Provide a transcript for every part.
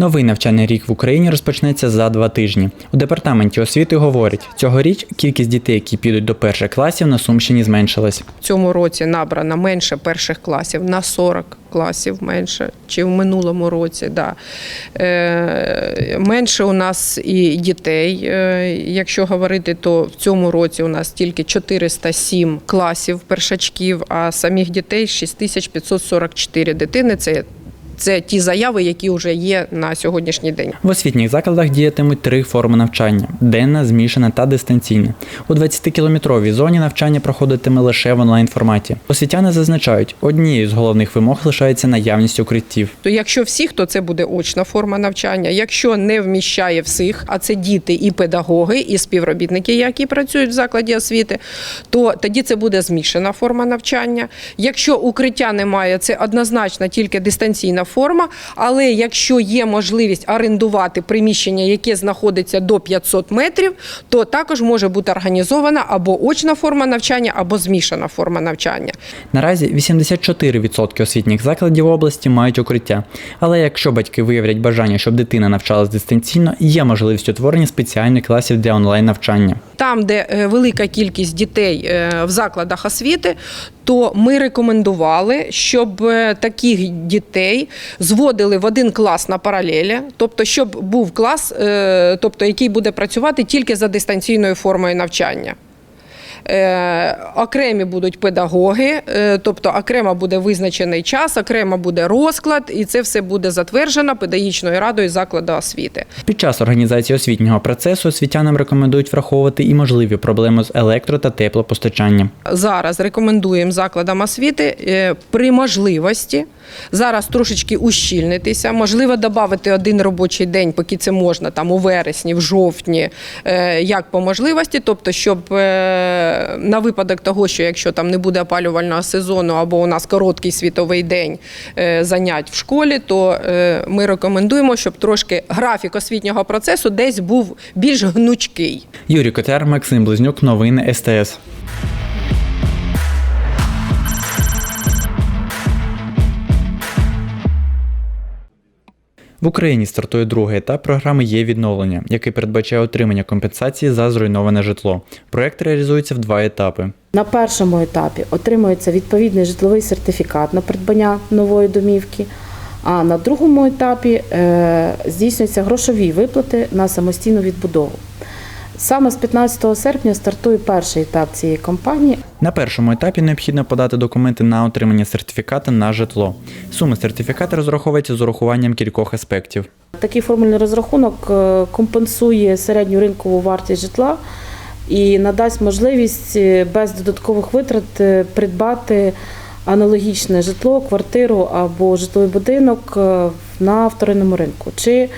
Новий навчальний рік в Україні розпочнеться за два тижні. У департаменті освіти говорять, цьогоріч кількість дітей, які підуть до перших класів, на Сумщині зменшилась. В цьому році набрано менше перших класів на 40 класів менше, чи в минулому році. Да. Е, менше у нас і дітей. Е, якщо говорити, то в цьому році у нас тільки 407 класів першачків, а самих дітей 6544 дитини. Це це ті заяви, які вже є на сьогоднішній день. В освітніх закладах діятимуть три форми навчання: денна, змішана та дистанційна. У 20-кілометровій зоні навчання проходитиме лише в онлайн форматі. Освітяни зазначають, однією з головних вимог лишається наявність укриттів. То якщо всіх, то це буде очна форма навчання. Якщо не вміщає всіх, а це діти і педагоги, і співробітники, які працюють в закладі освіти, то тоді це буде змішана форма навчання. Якщо укриття немає, це однозначно тільки дистанційна форма. Але якщо є можливість орендувати приміщення, яке знаходиться до 500 метрів, то також може бути організована або очна форма навчання, або змішана форма навчання. Наразі 84% освітніх закладів області мають укриття. Але якщо батьки виявлять бажання, щоб дитина навчалась дистанційно, є можливість утворення спеціальних класів для онлайн навчання. Там, де е, велика кількість дітей е, в закладах освіти, то ми рекомендували, щоб е, таких дітей зводили в один клас на паралелі, тобто, щоб був клас, е, тобто, який буде працювати тільки за дистанційною формою навчання. Е, окремі будуть педагоги, е, тобто окремо буде визначений час, окремо буде розклад, і це все буде затверджено педагогічною радою закладу освіти. Під час організації освітнього процесу освітянам рекомендують враховувати і можливі проблеми з електро та теплопостачанням. зараз рекомендуємо закладам освіти при можливості зараз трошечки ущільнитися, можливо, додати один робочий день, поки це можна, там у вересні, в жовтні, е, як по можливості, тобто, щоб е, на випадок того, що якщо там не буде опалювального сезону або у нас короткий світовий день е, занять в школі, то ми рекомендуємо, щоб трошки графік освітнього процесу десь був більш гнучкий. Юрій Котяр, Максим Близнюк, новини СТС. В Україні стартує другий етап програми є відновлення, який передбачає отримання компенсації за зруйноване житло. Проект реалізується в два етапи. На першому етапі отримується відповідний житловий сертифікат на придбання нової домівки. А на другому етапі е, здійснюються грошові виплати на самостійну відбудову. Саме з 15 серпня стартує перший етап цієї кампанії. На першому етапі необхідно подати документи на отримання сертифіката на житло. Сума сертифіката розраховується з урахуванням кількох аспектів. Такий формульний розрахунок е, компенсує середню ринкову вартість житла і надасть можливість е, без додаткових витрат е, придбати аналогічне житло, квартиру або житловий будинок на вторинному ринку чи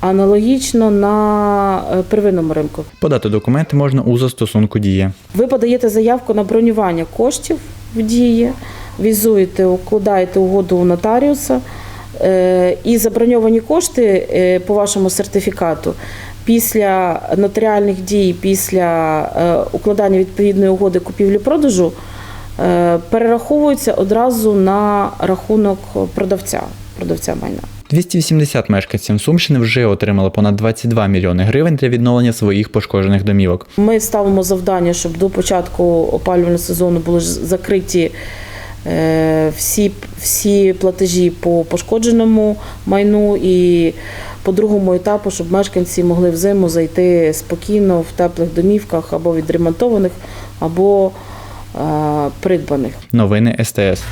аналогічно на е, первинному ринку. Подати документи можна у застосунку Дія. Ви подаєте заявку на бронювання коштів в дії, візуєте, укладаєте угоду у нотаріуса, е, і заброньовані кошти е, по вашому сертифікату після нотаріальних дій, після укладання відповідної угоди купівлі-продажу перераховуються одразу на рахунок продавця, продавця майна. 280 мешканців Сумщини вже отримали понад 22 мільйони гривень для відновлення своїх пошкоджених домівок. Ми ставимо завдання, щоб до початку опалювального сезону були закриті е, всі, всі платежі по пошкодженому майну і по другому етапу, щоб мешканці могли взиму зайти спокійно в теплих домівках або відремонтованих, або е, придбаних. Новини СТС.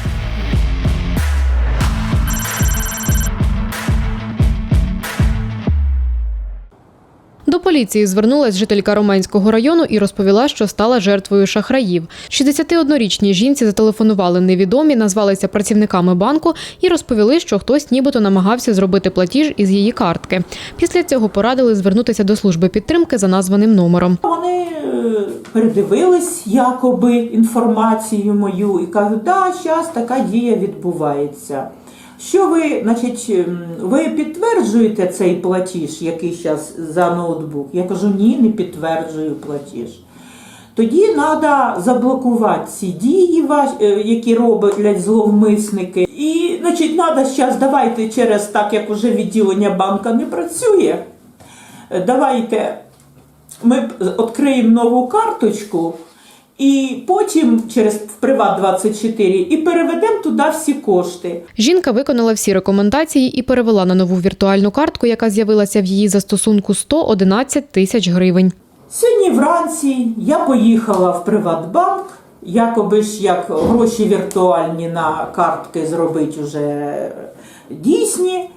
Поліції звернулась жителька Романського району і розповіла, що стала жертвою шахраїв. 61-річній жінці зателефонували невідомі, назвалися працівниками банку і розповіли, що хтось нібито намагався зробити платіж із її картки. Після цього порадили звернутися до служби підтримки за названим номером. Вони е, передивились якоби інформацію мою і кажуть, да, зараз така дія відбувається. Що ви, значить, ем, ви підтверджуєте цей платіж, який зараз за ноутбук? Я кажу, ні, не підтверджую платіж. Тоді треба заблокувати ці дії, е, які роблять зловмисники. І, значить, треба зараз, давайте через так, як уже відділення банка не працює. е, Давайте ми відкриємо нову карточку і потім через Приват 24 і переведемо туди всі кошти. Жінка виконала всі рекомендації і перевела на нову віртуальну картку, яка з'явилася в її застосунку 111 тисяч гривень. Сьогодні вранці я поїхала в Приватбанк, якоби ж як гроші віртуальні на картки зробити вже дійсні.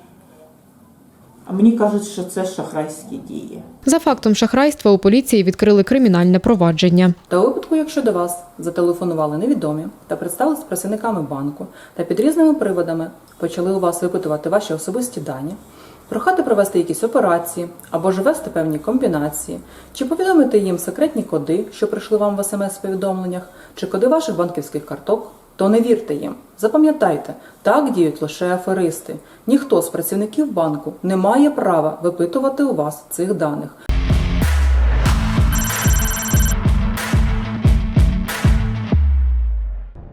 А мені кажуть, що це шахрайські дії. За фактом шахрайства у поліції відкрили кримінальне провадження. Та у випадку, якщо до вас зателефонували невідомі та представились працівниками банку та під різними приводами почали у вас випитувати ваші особисті дані, прохати провести якісь операції або ж ввести певні комбінації, чи повідомити їм секретні коди, що прийшли вам в смс-повідомленнях, чи коди ваших банківських карток, то не вірте їм. Запам'ятайте, так діють лише аферисти. Ніхто з працівників банку не має права випитувати у вас цих даних.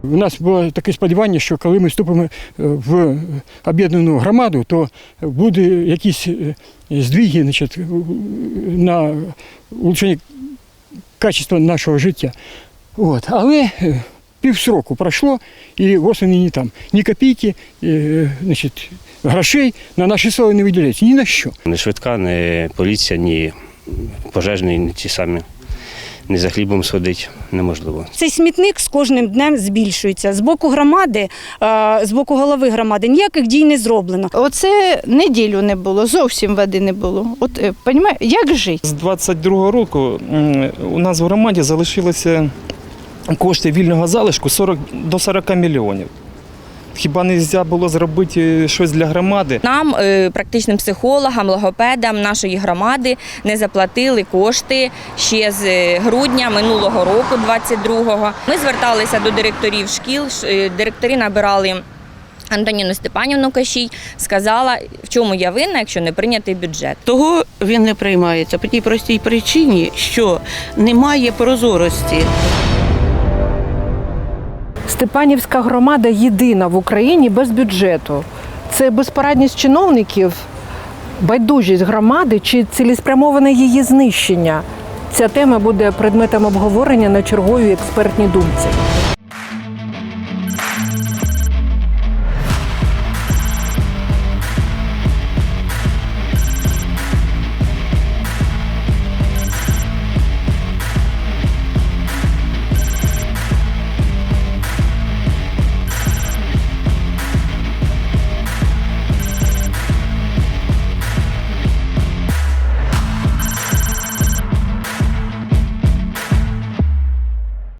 У нас було таке сподівання, що коли ми вступимо е, в об'єднану громаду, то буде якісь е, здвиги значить, на улучшення качества нашого життя. От. Але е, півсроку пройшло, і восени ні там ні копійки е, значить, грошей на наші села не виділяється. Ні на що. Не швидка, не поліція, ні пожежні, ні ті самі. Не за хлібом сходить неможливо. Цей смітник з кожним днем збільшується. З боку громади, е, з боку голови громади ніяких дій не зроблено. Оце неділю не було, зовсім води не було. От е, як жити? З 22-го року у нас в громаді залишилося кошти вільного залишку 40, до 40 мільйонів. Хіба не можна було зробити щось для громади? Нам, е, практичним психологам, логопедам нашої громади, не заплатили кошти ще з е, грудня минулого року, 22-го. Ми зверталися до директорів шкіл. е, Директори набирали Антоніну Степанівну Кащій, сказала, в чому я винна, якщо не прийнятий бюджет. Того він не приймається по тій простій причині, що немає прозорості. Степанівська громада єдина в Україні без бюджету. Це безпорадність чиновників, байдужість громади чи цілеспрямоване її знищення. Ця тема буде предметом обговорення на черговій експертній думці.